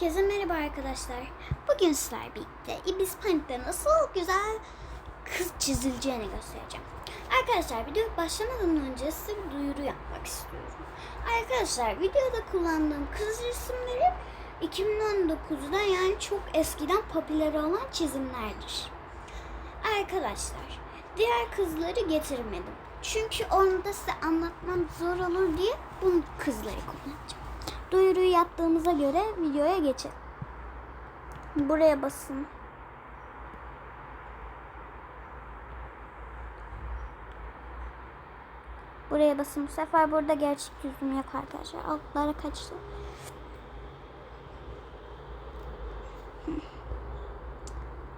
Herkese merhaba arkadaşlar. Bugün sizler birlikte İblis Panik'te nasıl güzel kız çizileceğini göstereceğim. Arkadaşlar video başlamadan önce size bir duyuru yapmak istiyorum. Arkadaşlar videoda kullandığım kız resimleri 2019'da yani çok eskiden popüler olan çizimlerdir. Arkadaşlar diğer kızları getirmedim. Çünkü orada size anlatmam zor olur diye bu kızları kullanacağım. Duyuruyu yaptığımıza göre videoya geçelim. Buraya basın. Buraya basın. Bu sefer burada gerçek yüzüm yok arkadaşlar. Altlara kaçtı.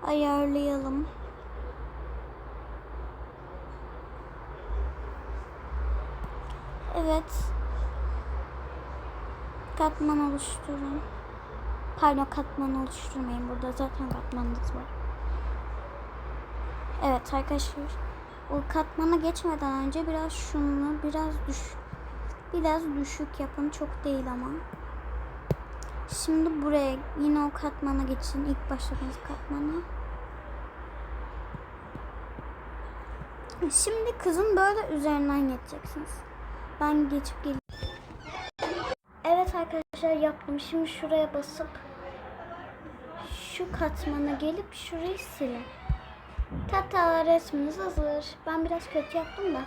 Ayarlayalım. Evet. Katman oluşturun. Pardon katman oluşturmayın. Burada zaten katmanınız var. Evet arkadaşlar. O katmana geçmeden önce biraz şunu biraz düş biraz düşük yapın. Çok değil ama. Şimdi buraya yine o katmana geçin. İlk başladığınız katmana. Şimdi kızın böyle üzerinden geçeceksiniz. Ben geçip geleyim. Evet arkadaşlar yaptım. Şimdi şuraya basıp şu katmana gelip şurayı silin. Tata resminiz hazır. Ben biraz kötü yaptım da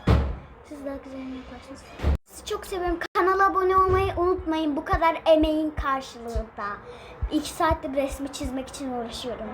siz daha güzelini yaparsınız. Sizi çok seviyorum. Kanala abone olmayı unutmayın. Bu kadar emeğin karşılığında. 2 saattir resmi çizmek için uğraşıyorum.